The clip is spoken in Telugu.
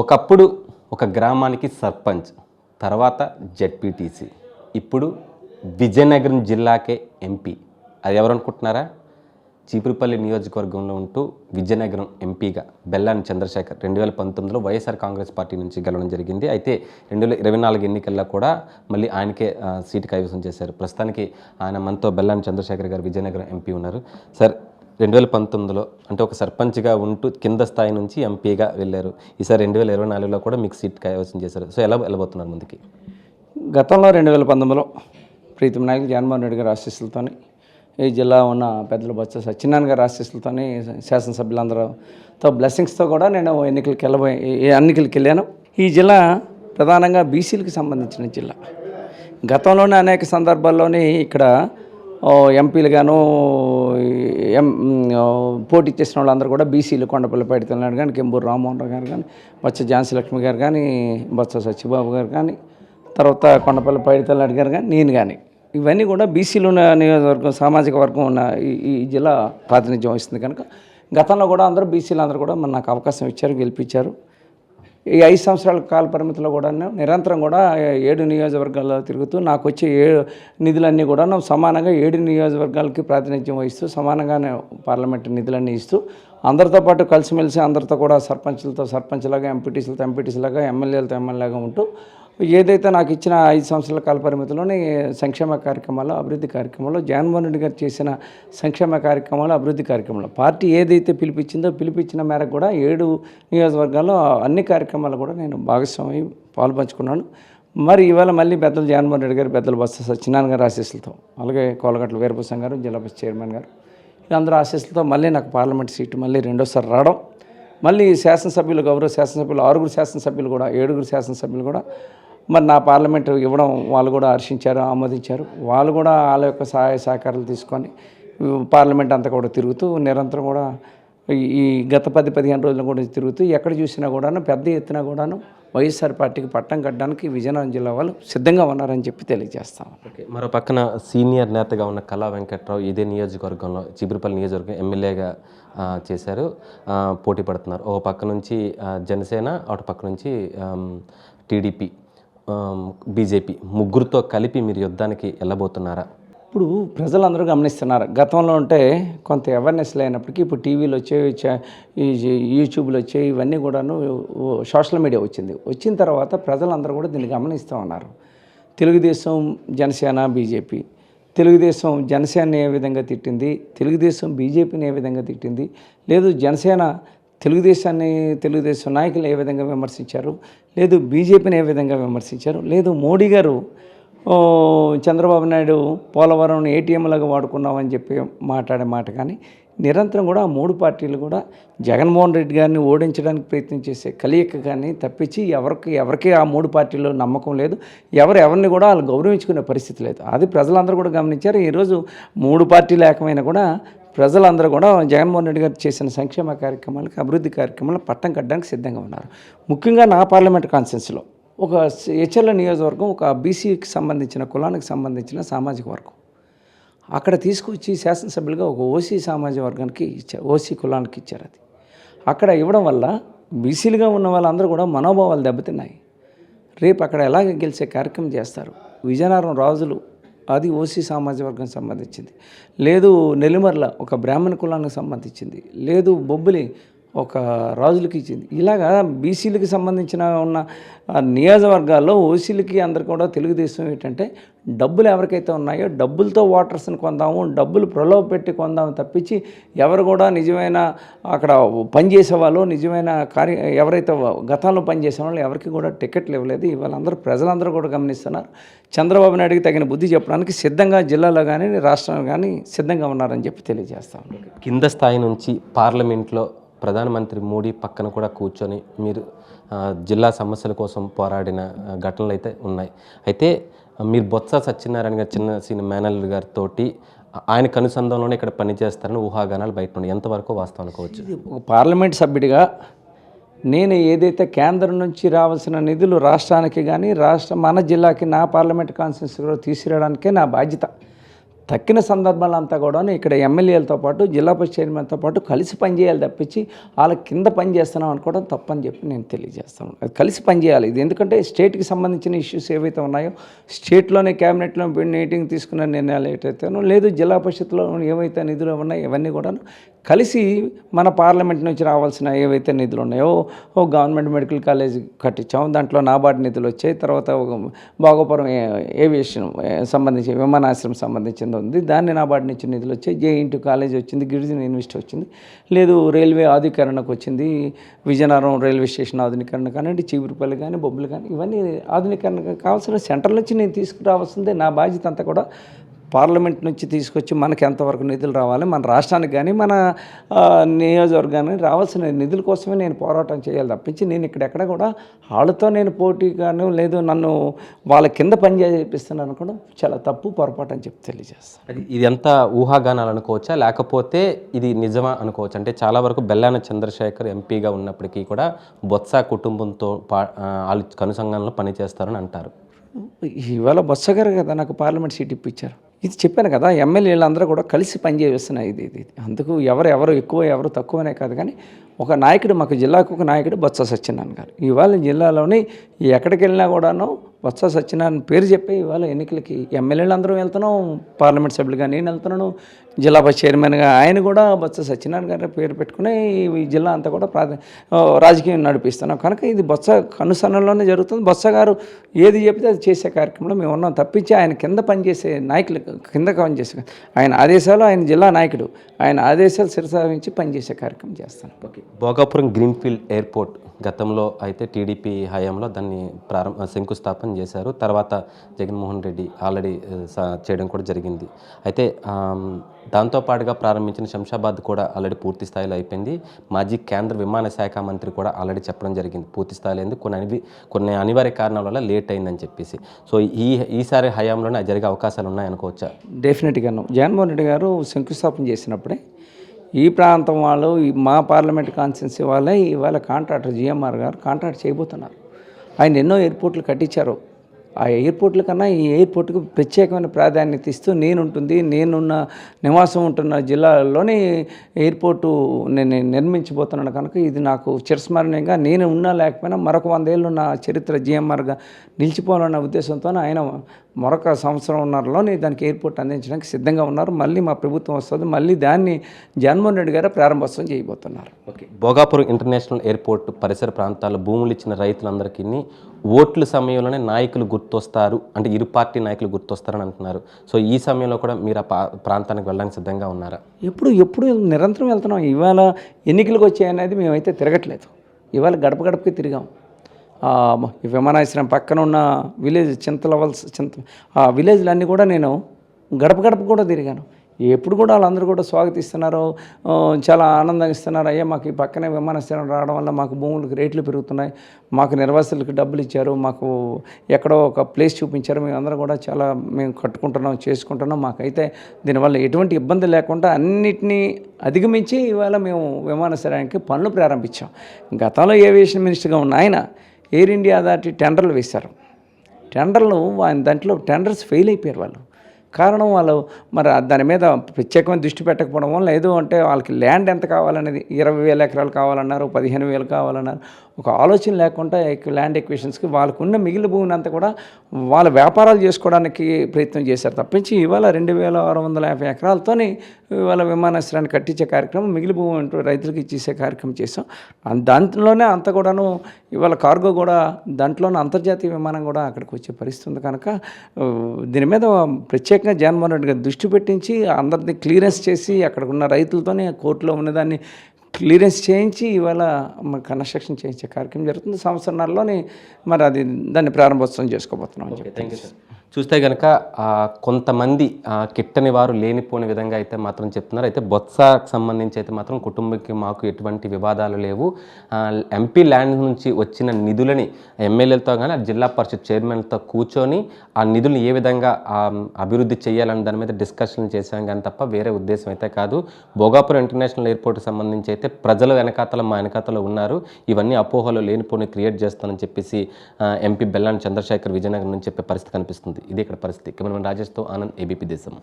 ఒకప్పుడు ఒక గ్రామానికి సర్పంచ్ తర్వాత జెడ్పీటీసీ ఇప్పుడు విజయనగరం జిల్లాకే ఎంపీ. అది ఎవరనుకుంటున్నారా చీపురుపల్లి నియోజకవర్గంలో ఉంటూ విజయనగరం ఎంపీగా బెల్లాని చంద్రశేఖర్ రెండు వేల పంతొమ్మిదిలో వైఎస్ఆర్ కాంగ్రెస్ పార్టీ నుంచి గెలవడం జరిగింది. అయితే రెండు వేల ఇరవై నాలుగు ఎన్నికల్లో కూడా మళ్ళీ ఆయనకే సీటు కైవసం చేశారు. ప్రస్తుతానికి ఆయన మనతో బెల్లాని చంద్రశేఖర్ గారు విజయనగరం ఎంపీ ఉన్నారు. సార్ రెండు వేల పంతొమ్మిదిలో అంటే ఒక సర్పంచ్గా ఉంటూ కింద స్థాయి నుంచి ఎంపీగా వెళ్ళారు. ఈసారి రెండు వేల ఇరవై నాలుగులో కూడా మీకు సీట్ కైవసం చేశారు. సో ఎలా వెళ్ళబోతున్నారు ముందుకి? గతంలో రెండు వేల పంతొమ్మిదిలో ప్రీతం నాయకులు జగన్మోహన్ రెడ్డి గారి ఆశీస్సులతోని ఈ జిల్లా ఉన్న పెద్దలు బొత్స సత్యనారాయణ గారి ఆశీస్సులతోని శాసనసభ్యులందరితో బ్లెస్సింగ్స్తో కూడా నేను ఎన్నికలకు వెళ్ళబోయే ఈ ఎన్నికలకు వెళ్ళాను. ఈ జిల్లా ప్రధానంగా బీసీలకు సంబంధించిన జిల్లా. గతంలోనే అనేక సందర్భాల్లోని ఇక్కడ ఎంపీలుగాను ఎం పోటీ చేసిన వాళ్ళందరూ కూడా బీసీలు కొండపల్లి పైడితనాడు కానీ కెంబూరు రామ్మోహన్ రావు గారు కానీ బొత్స ఝాన్సీ లక్ష్మి గారు కానీ బొత్స సత్యబాబు గారు కానీ తర్వాత కొండపల్లి పైడితనాడు గారు కానీ నేను కానీ ఇవన్నీ కూడా బీసీలు ఉన్న నియోజకవర్గం సామాజిక వర్గం ఉన్న ఈ ఈ జిల్లా ప్రాతినిధ్యం వహిస్తుంది కనుక. గతంలో కూడా అందరూ బీసీలు అందరూ కూడా మన నాకు అవకాశం ఇచ్చారు గెలిపించారు. ఈ ఐదు సంవత్సరాల కాల పరిమితిలో కూడా నిరంతరం కూడా ఏడు నియోజకవర్గాల్లో తిరుగుతూ నాకు వచ్చే ఏ నిధులన్నీ కూడా సమానంగా ఏడు నియోజకవర్గాలకి ప్రాతినిధ్యం వహిస్తూ సమానంగానే పార్లమెంట్ నిధులన్నీ ఇస్తూ అందరితో పాటు కలిసిమెలిసి అందరితో కూడా సర్పంచ్లతో సర్పంచ్లాగా ఎంపీటీసీలతో ఎంపీటీసీలాగా ఎమ్మెల్యేలతో ఎమ్మెల్యేగా ఉంటూ ఏదైతే నాకు ఇచ్చిన ఐదు సంవత్సరాల కాల పరిమితిలోని సంక్షేమ కార్యక్రమాలు అభివృద్ధి కార్యక్రమాలు జగన్మోహన్ రెడ్డి గారు చేసిన సంక్షేమ కార్యక్రమాలు అభివృద్ధి కార్యక్రమాలు పార్టీ ఏదైతే పిలిపించిందో పిలిపించిన మేరకు కూడా ఏడు నియోజకవర్గాల్లో అన్ని కార్యక్రమాలు కూడా నేను భాగస్వామి పాల్పంచుకున్నాను. మరి ఇవాళ మళ్ళీ పెద్దలు జగన్మోహన్ రెడ్డి గారు పెద్దలు బస్సు సత్యనారాయణ గారు ఆశీస్సులతో అలాగే కోలగట్ల వీరభూషణ్ గారు జిల్లా బస్ చైర్మన్ గారు వీళ్ళందరూ ఆశీస్సులతో మళ్ళీ నాకు పార్లమెంట్ సీటు మళ్ళీ రెండోసారి రావడం మళ్ళీ శాసనసభ్యులు గౌరవ శాసనసభ్యులు? ఆరుగురు శాసనసభ్యులు కూడా ఏడుగురు శాసనసభ్యులు కూడా. మరి నా పార్లమెంట్ ఇవ్వడం వాళ్ళు కూడా హర్షించారు ఆమోదించారు. వాళ్ళు కూడా వాళ్ళ యొక్క సహాయ సహకారాలు తీసుకొని పార్లమెంట్ అంతా కూడా తిరుగుతూ నిరంతరం కూడా ఈ- ఈ గత పది పదిహేను రోజులు కూడా తిరుగుతూ ఎక్కడ చూసినా కూడాను పెద్ద ఎత్తున కూడాను వైఎస్ఆర్ పార్టీకి పట్టం కట్టడానికి విజయనగరం జిల్లా వాళ్ళు సిద్ధంగా ఉన్నారని చెప్పి తెలియజేస్తాం. ఓకే మరో పక్కన సీనియర్ నేతగా ఉన్న కళా వెంకట్రావు ఇదే నియోజకవర్గంలో చిబురుపల్లి నియోజకవర్గం ఎమ్మెల్యేగా చేశారు పోటీ పడుతున్నారు. ఒక పక్క నుంచి జనసేన అటు పక్క నుంచి టీడీపీ బీజేపీ ముగ్గురుతో కలిపి మీరు యుద్ధానికి వెళ్ళబోతున్నారా? ఇప్పుడు ప్రజలందరూ గమనిస్తున్నారు. గతంలో ఉంటే కొంత అవేర్నెస్ లేనప్పటికీ ఇప్పుడు టీవీలు వచ్చాయి చ- ఈ యూట్యూబ్లు వచ్చాయి ఇవన్నీ కూడాను సోషల్ మీడియా వచ్చింది. వచ్చిన తర్వాత ప్రజలందరూ కూడా దీన్ని గమనిస్తూ ఉన్నారు. తెలుగుదేశం జనసేన బీజేపీ. తెలుగుదేశం జనసేనని ఏ విధంగా తిట్టింది? తెలుగుదేశం బీజేపీని ఏ విధంగా తిట్టింది? లేదు జనసేన తెలుగుదేశాన్ని తెలుగుదేశం నాయకులు ఏ విధంగా విమర్శించారు? లేదు బీజేపీని ఏ విధంగా విమర్శించారు? లేదు మోడీ గారు చంద్రబాబు నాయుడు పోలవరం ఏటీఎంలాగా వాడుకున్నామని చెప్పి మాట్లాడే మాట కానీ నిరంతరం కూడా ఆ మూడు పార్టీలు కూడా జగన్మోహన్ రెడ్డి గారిని ఓడించడానికి ప్రయత్నం చేసే కలియక కానీ తప్పించి ఎవరికి ఎవరికి ఆ మూడు పార్టీల్లో నమ్మకం లేదు. ఎవరు ఎవరిని కూడా వాళ్ళు గౌరవించుకునే పరిస్థితి లేదు. అది ప్రజలందరూ కూడా గమనించారు. ఈరోజు మూడు పార్టీలు ఏకమైన కూడా ప్రజలందరూ కూడా జగన్మోహన్ రెడ్డి గారు చేసిన సంక్షేమ కార్యక్రమాలకు అభివృద్ధి కార్యక్రమాలు పట్టం కట్టడానికి సిద్ధంగా ఉన్నారు. ముఖ్యంగా నా పార్లమెంట్ కాన్సెన్స్లో ఒక హెచ్ఎల్ నియోజకవర్గం ఒక బీసీకి సంబంధించిన కులానికి సంబంధించిన సామాజిక వర్గం. అక్కడ తీసుకొచ్చి శాసనసభ్యులుగా ఒక ఓసీ సామాజిక వర్గానికి ఇచ్చారు ఓసీ కులానికి ఇచ్చారు అది. అక్కడ ఇవ్వడం వల్ల బీసీలుగా ఉన్న వాళ్ళందరూ కూడా మనోభావాలు దెబ్బతిన్నాయి. రేపు అక్కడ ఎలాగ గెలిచే కార్యక్రమం చేస్తారు? విజయనగరం రాజులు అది ఓసీ సామాజిక వర్గం సంబంధించింది. లేదు నెల్లిమర్ల ఒక బ్రాహ్మణ కులానికి సంబంధించింది. లేదు బొబ్బిలి ఒక రాజులకి ఇచ్చింది. ఇలాగా బీసీలకి సంబంధించిన ఉన్న నియోజకవర్గాల్లో ఓసీలకి అందరు కూడా తెలుగుదేశం ఏంటంటే డబ్బులు ఎవరికైతే ఉన్నాయో డబ్బులతో ఓటర్స్ని కొందాము డబ్బులు ప్రలోభ పెట్టి కొందాము తప్పించి ఎవరు కూడా నిజమైన అక్కడ పనిచేసే వాళ్ళు నిజమైన కార్య ఎవరైతే గతంలో పనిచేసే వాళ్ళు ఎవరికి కూడా టికెట్లు ఇవ్వలేదు. వాళ్ళందరూ ప్రజలందరూ కూడా గమనిస్తున్నారు. చంద్రబాబు నాయుడుకి తగిన బుద్ధి చెప్పడానికి సిద్ధంగా జిల్లాలో కానీ రాష్ట్రంలో కానీ సిద్ధంగా ఉన్నారని చెప్పి తెలియజేస్తాం కింద స్థాయి నుంచి పార్లమెంట్లో ప్రధానమంత్రి మోడీ పక్కన కూడా కూర్చొని మీరు జిల్లా సమస్యల కోసం పోరాడిన ఘటనలు అయితే ఉన్నాయి. అయితే మీరు బొత్స సత్యనారాయణ గారు చిన్న సీని మేనల్ గారితో ఆయన కనుసంధానంలోనే ఇక్కడ పనిచేస్తారని ఊహాగానాలు బయట ఉన్నాయి. ఎంతవరకు వాస్తవం అనుకోవచ్చు? పార్లమెంట్ సభ్యుడిగా నేను ఏదైతే కేంద్రం నుంచి రావాల్సిన నిధులు రాష్ట్రానికి కానీ రాష్ట్ర మన జిల్లాకి నా పార్లమెంట్ కాన్స్టిట్యూన్సీలో తీసుకురావడానికే నా బాధ్యత. తక్కిన సందర్భాలంతా కూడా ఇక్కడ ఎమ్మెల్యేలతో పాటు జిల్లా పరిషత్ చైర్మన్తో పాటు కలిసి పనిచేయాలి తప్పించి వాళ్ళ కింద పని చేస్తున్నాం అనుకోవడం తప్పని చెప్పి నేను తెలియజేస్తాను అది కలిసి పనిచేయాలి. ఇది ఎందుకంటే స్టేట్కి సంబంధించిన ఇష్యూస్ ఏవైతే ఉన్నాయో స్టేట్లోనే క్యాబినెట్లో మీటింగ్ తీసుకున్న నిర్ణయాలు ఏటైతేనో లేదు జిల్లా పరిషత్లో ఏవైతే నిధులు ఉన్నాయో ఇవన్నీ కూడా కలిసి మన పార్లమెంట్ నుంచి రావాల్సిన ఏవైతే నిధులు ఉన్నాయో ఓ గవర్నమెంట్ మెడికల్ కాలేజ్ కట్టించాం దాంట్లో నాబార్డ్ నిధులు వచ్చాయి. తర్వాత ఒక భోగపురం ఏ- ఏవియేషన్ సంబంధించి విమానాశ్రయం సంబంధించింది ఉంది. దాన్ని నాబార్డ్ నుంచి నిధులు వచ్చాయి. జేఇంటి కాలేజ్ వచ్చింది. గిరిజన యూనివర్సిటీ వచ్చింది. లేదు రైల్వే ఆధునీకరణకు వచ్చింది. విజయనగరం రైల్వే స్టేషన్ ఆధునీకరణ కానివ్వండి చీపురుపల్లి కానీ బొబ్బులు కానీ ఇవన్నీ ఆధునీకరణ కావాల్సిన సెంటర్ నుంచి నేను తీసుకురావాల్సిందే నా బాధ్యత అంతా కూడా పార్లమెంట్ నుంచి తీసుకొచ్చి మనకి ఎంతవరకు నిధులు రావాలి? మన రాష్ట్రానికి కానీ మన నియోజకవర్గానికి రావాల్సిన నిధుల కోసమే నేను పోరాటం చేయాలి తప్పించి నేను ఇక్కడెక్కడ కూడా వాళ్ళతో నేను పోటీగాను లేదు నన్ను వాళ్ళ కింద పని చేపిస్తున్నాను అనుకోవడం చాలా తప్పు పొరపాటు అని చెప్పి తెలియజేస్తాను అది ఇది ఎంత ఊహాగానాలు అనుకోవచ్చా? లేకపోతే ఇది నిజమా అనుకోవచ్చు? అంటే చాలా వరకు బెల్లాన చంద్రశేఖర్ ఎంపీగా ఉన్నప్పటికీ కూడా బొత్స కుటుంబంతో పా వాళ్ళు కనుసంఘంలో పనిచేస్తారని అంటారు. ఇవాళ బొత్స గారు కదా నాకు పార్లమెంట్ సీట్ ఇప్పించారు. ఇది చెప్పాను కదా ఎమ్మెల్యేలందరూ కూడా కలిసి పనిచేస్తున్నాయి ఇది ఇది ఇది. అందుకు ఎవరు ఎవరు ఎక్కువ ఎవరు తక్కువనే కాదు కానీ ఒక నాయకుడు మాకు జిల్లాకు ఒక నాయకుడు బొత్స సత్యనారాయణ గారు ఇవాళ జిల్లాలోని ఎక్కడికి వెళ్ళినా కూడాను వత్స సత్యనారాయణ పేరు చెప్పి ఇవాళ ఎన్నికలకి ఎమ్మెల్యేలు అందరూ వెళ్తున్నాం పార్లమెంట్ సభ్యులుగా నేను వెళ్తున్నాను జిల్లా బస్ చైర్మన్గా ఆయన కూడా బొత్స సత్యనారాయణ గారి పేరు పెట్టుకుని ఈ జిల్లా అంతా కూడా ప్రాధ రాజకీయం నడిపిస్తున్నాం. కనుక ఇది బొత్స కనుసనలోనే జరుగుతుంది. బొత్స గారు ఏది చెప్తే అది చేసే కార్యక్రమంలో మేము ఉన్నాం. తప్పించి ఆయన కింద పనిచేసే నాయకులు కింద పనిచేసే ఆయన ఆదేశాలు ఆయన జిల్లా నాయకుడు. ఆయన ఆదేశాలు శిరసావించి పనిచేసే కార్యక్రమం చేస్తాను. ఓకే. Bhogapuram greenfield airport. గతంలో అయితే టీడీపీ హయాంలో దాన్ని ప్రారంభ శంకుస్థాపన చేశారు. తర్వాత జగన్మోహన్ రెడ్డి ఆల్రెడీ స- చేయడం కూడా జరిగింది. అయితే దాంతోపాటుగా ప్రారంభించిన శంషాబాద్ కూడా ఆల్రెడీ పూర్తి స్థాయిలో అయిపోయింది. మాజీ కేంద్ర విమాన శాఖ మంత్రి కూడా ఆల్రెడీ చెప్పడం జరిగింది. పూర్తి స్థాయిలో అయింది. కొన్ని అనివి కొన్ని అనివార్య కారణాల వల్ల లేట్ అయిందని చెప్పేసి. సో ఈ ఈసారి హయాంలోనే జరిగే అవకాశాలు ఉన్నాయనుకోవచ్చా? డెఫినెట్గాను. జగన్మోహన్ రెడ్డి గారు శంకుస్థాపన చేసినప్పుడే ఈ ప్రాంతం వాళ్ళు మా పార్లమెంట్ కాన్స్టిట్యున్సీ వాళ్ళే ఇవాళ కాంట్రాక్టర్ జిఎంఆర్ గారు కాంట్రాక్ట్ చేయబోతున్నారు. ఆయన ఎన్నో ఎయిర్పోర్ట్లు కట్టించారు. ఆ ఎయిర్పోర్ట్ల కన్నా ఈ ఎయిర్పోర్ట్కి ప్రత్యేకమైన ప్రాధాన్యత ఇస్తూ నేనుంటుంది నేనున్న నివాసం ఉంటున్న జిల్లాలోని ఎయిర్పోర్టు నేను నిర్మించబోతున్నాను కనుక ఇది నాకు చిరస్మరణీయంగా నేను ఉన్నా లేకపోయినా మరొక వందేళ్ళు నా చరిత్ర జిఎంఆర్గా నిలిచిపోవాలన్న ఉద్దేశంతో ఆయన మరొక సంవత్సరంన్నరలోనే దానికి ఎయిర్పోర్ట్ అందించడానికి సిద్ధంగా ఉన్నారు. మళ్ళీ మా ప్రభుత్వం వస్తుంది. మళ్ళీ దాన్ని జగన్మోహన్ రెడ్డి గారు ప్రారంభోత్సవం చేయబోతున్నారు. ఓకే. భోగాపురం ఇంటర్నేషనల్ ఎయిర్పోర్ట్ పరిసర ప్రాంతాల్లో భూములు ఇచ్చిన రైతులందరికీ ఓట్ల సమయంలోనే నాయకులు గుర్తొస్తారు. అంటే ఇరు పార్టీ నాయకులు గుర్తొస్తారని అంటున్నారు. సో ఈ సమయంలో కూడా మీరు ఆ పా- ప్రాంతానికి వెళ్ళడానికి సిద్ధంగా ఉన్నారా? ఎప్పుడు ఎప్పుడు నిరంతరం వెళ్తున్నాం. ఇవాళ ఎన్నికలకు వచ్చాయనేది మేమైతే తిరగట్లేదు. ఇవాళ గడప గడపకి తిరిగాం. ఈ విమానాశ్రయం పక్కన ఉన్న విలేజ్ చింతలవల్స్ చింత ఆ విలేజ్లన్నీ కూడా నేను గడప గడప కూడా తిరిగాను. ఎప్పుడు కూడా వాళ్ళందరూ కూడా స్వాగతిస్తున్నారు. చాలా ఆనందంగా ఇస్తున్నారు. అయ్యా మాకు ఈ పక్కనే విమానాశ్రయం రావడం వల్ల మాకు భూములకు రేట్లు పెరుగుతున్నాయి. మాకు నిర్వాసితులకు డబ్బులు ఇచ్చారు. మాకు ఎక్కడో ఒక ప్లేస్ చూపించారు. మేమందరం కూడా చాలా మేము కట్టుకుంటున్నాం చేసుకుంటున్నాం. మాకైతే దీనివల్ల ఎటువంటి ఇబ్బంది లేకుండా అన్నిటినీ అధిగమించి ఇవాళ మేము విమానాశ్రయానికి పనులు ప్రారంభించాం. గతంలో ఏవియేషన్ మినిస్టర్గా ఉన్న ఆయన ఎయిర్ ఇండియా దాటి టెండర్లు వేశారు. టెండర్లు దాంట్లో టెండర్స్ ఫెయిల్ అయిపోయారు వాళ్ళు. కారణం వాళ్ళు మరి దాని మీద ప్రత్యేకమైన దృష్టి పెట్టకపోవడం వల్ల లేదు అంటే వాళ్ళకి ల్యాండ్ ఎంత కావాలనేది. ఇరవై వేల ఎకరాలు కావాలన్నారు పదిహేను వేలు కావాలన్నారు. ఒక ఆలోచన లేకుండా ల్యాండ్ ఎక్విషన్స్కి వాళ్ళకున్న మిగిలిన భూమిని అంతా కూడా వాళ్ళ వ్యాపారాలు చేసుకోవడానికి ప్రయత్నం చేశారు. తప్పించి ఇవాళ రెండు వేల ఆరు వందల యాభై ఎకరాలతోని ఇవాళ విమానాశ్రయాన్ని కట్టించే కార్యక్రమం మిగిలి భూమి రైతులకు ఇచ్చేసే కార్యక్రమం చేసాం దాంట్లోనే అంత కూడాను ఇవాళ కార్గో కూడా దాంట్లోనే అంతర్జాతీయ విమానం కూడా అక్కడికి వచ్చే పరిస్థితి ఉంది కనుక దీని మీద ప్రత్యేకంగా జగన్మోహన్ రెడ్డి గారు దృష్టి పెట్టించి అందరినీ క్లియరెన్స్ చేసి అక్కడ ఉన్న రైతులతోనే కోర్టులో ఉన్నదాన్ని క్లియరెన్స్ చేయించి ఇవాళ మరి కన్స్ట్రక్షన్ చేయించే కార్యక్రమం జరుగుతుంది. సంవత్సరాల్లోనే మరి అది దాన్ని ప్రారంభోత్సవం చేసుకోబోతున్నాం అని చెప్పి థ్యాంక్ యూ సార్. చూస్తే కనుక కొంతమంది కిట్టని వారు లేనిపోని విధంగా అయితే మాత్రం చెప్తున్నారు. అయితే బొత్సకు సంబంధించి అయితే మాత్రం కుటుంబకి మాకు ఎటువంటి వివాదాలు లేవు. ఎంపీ ల్యాండ్ నుంచి వచ్చిన నిధులని ఎమ్మెల్యేలతో కానీ జిల్లా పరిషత్ చైర్మన్తో కూర్చొని ఆ నిధులను ఏ విధంగా అభివృద్ధి చేయాలని దాని మీద డిస్కషన్ చేశాం కానీ తప్ప వేరే ఉద్దేశం అయితే కాదు. భోగాపురం ఇంటర్నేషనల్ ఎయిర్పోర్ట్కి సంబంధించి అయితే ప్రజల వెనకాతల మా వెనకాతలో ఉన్నారు. ఇవన్నీ అపోహలు లేనిపోని క్రియేట్ చేస్తానని చెప్పేసి ఎంపీ బెల్లాని చంద్రశేఖర్ విజయనగరం నుంచి చెప్పే పరిస్థితి కనిపిస్తుంది. ఇది ఇక్కడ పరిస్థితి. కెమెరామెన్ రాజేష్తో ఆనంద్ ఏబీపీ దేశం.